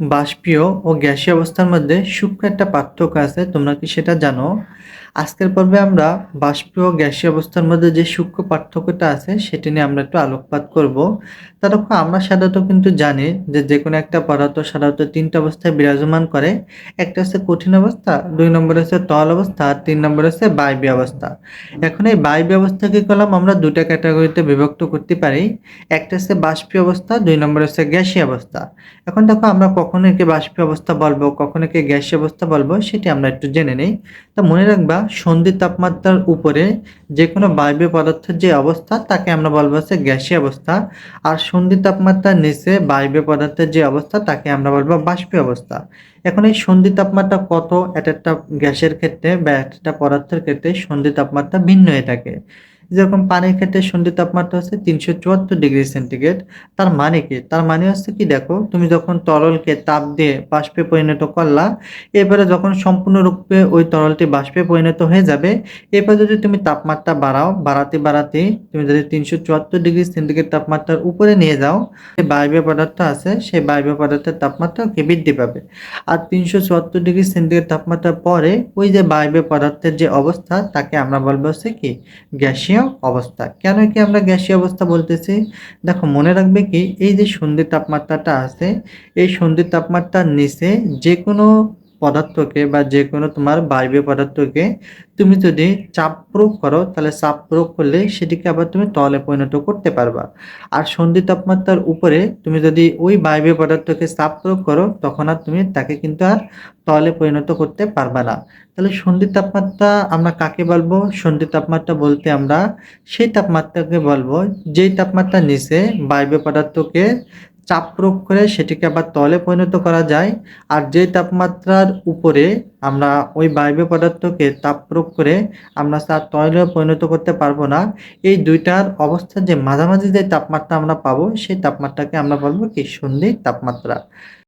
বাষ্পীয় ও গ্যাসীয় অবস্থার মধ্যে সূক্ষ্ম একটা পার্থক্য আছে, তোমরা কি সেটা জানো? আজকের পর্বে আমরা বাষ্পীয় ও গ্যাসীয় অবস্থার মধ্যে যে সূক্ষ্ম পার্থক্যটা আছে, সেটি নিয়ে আমরা একটু আলোকপাত করব। তা দেখো আমরা সাধারণত কিন্তু জানি যে যে কোনো একটা পদার্থ সাধারণত তিনটা অবস্থায় বিরাজমান করে। একটা হচ্ছে কঠিন অবস্থা, দুই নম্বর হচ্ছে তল অবস্থা, আর তিন নম্বর হচ্ছে বায়বীয় অবস্থা। এখন এই বায়বীয় অবস্থাকে কলাম আমরা দুটা ক্যাটাগরিতে বিভক্ত করতে পারি। একটা হচ্ছে বাষ্পীয় অবস্থা, দুই নম্বর হচ্ছে গ্যাসীয় অবস্থা। এখন দেখো আমরা কখন একে বাষ্পীয় অবস্থা বলব, কখন একে গ্যাসীয় অবস্থা বলব, সেটি আমরা একটু জেনে নেই। তা মনে রাখবা সন্ধি তাপমাত্রার উপরে যে কোনো বায়বীয় পদার্থের যে অবস্থা, তাকে আমরা বলব হচ্ছে গ্যাসীয় অবস্থা। আর সন্ধি তাপমাত্রার নিচে বায়বীয় পদার্থের যে অবস্থা, তাকে আমরা বলব বাষ্পীয় অবস্থা। এখন এই সন্ধি তাপমাত্রা কত একটা একটা গ্যাসের ক্ষেত্রে বা একটা পদার্থের ক্ষেত্রে সন্ধি তাপমাত্রা ভিন্ন হয়ে থাকে। যেরকম পানির ক্ষেত্রে সন্ধি তাপমাত্রা হচ্ছে তিনশো চুয়াত্তর ডিগ্রি সেন্টিগ্রেড, তার মানে কি? তার মানে হচ্ছে কি দেখো, তুমি যখন তরলকে তাপ দিয়ে বাষ্পে পরিণত করলা এরপরে যখন সম্পূর্ণরূপে ওই তরলটি বাষ্পে পরিণত হয়ে যাবে, এরপর যদি তুমি তাপমাত্রা বাড়াও, বাড়াতে বাড়াতে তুমি যদি তিনশো চুয়াত্তর ডিগ্রি সেন্টিগ্রেড তাপমাত্রার উপরে নিয়ে যাও, যে বায়বীয় পদার্থ আছে, সেই বায়বীয় পদার্থের তাপমাত্রা কি বৃদ্ধি পাবে। আর তিনশো চুয়াত্তর ডিগ্রি সেন্টিগ্রেড তাপমাত্রার পরে ওই যে বায়বীয় পদার্থের যে অবস্থা, তাকে আমরা বলব হচ্ছে কি? গ্যাসীয় অবস্থা। কেন কি আমরা গ্যাসীয় অবস্থা বলতেছি? দেখো, মনে রাখবে কি, এই যে সন্ধির তাপমাত্রাটা আছে, এই সন্ধির তাপমাত্রার নিচে যে কোনো পদার্থকে বা যে কোনো তোমার বায়বীয় পদার্থকে তুমি যদি চাপ প্রয়োগ করো, তাহলে চাপ প্রয়োগ করলে সেটিকে আবার তুমি তলে পরিণত করতে পারবা। আর সন্ধি তাপমাত্রার উপরে তুমি যদি ওই বায়বীয় পদার্থকে চাপ প্রয়োগ করো, তখন আর তুমি তাকে কিন্তু আর তলে পরিণত করতে পারবা না। তাহলে সন্ধি তাপমাত্রা আমরা কাকে বলব? সন্ধি তাপমাত্রা বলতে আমরা সেই তাপমাত্রাকে বলব, যেই তাপমাত্রার নিচে বায়বীয় পদার্থকে চাপ প্রয়োগ করে সেটিকে আবার তলে পরিণত করা যায়। আর যে তাপমাত্রার উপরে আমরা ওই বায়বীয় পদার্থকে তাপ প্রয়োগ করে আমরা তার তলে পরিণত করতে পারব না, এই দুইটার অবস্থার যে মাঝামাঝি যে তাপমাত্রা আমরা পাবো, সেই তাপমাত্রাকে আমরা বলব কি সন্ধি তাপমাত্রা।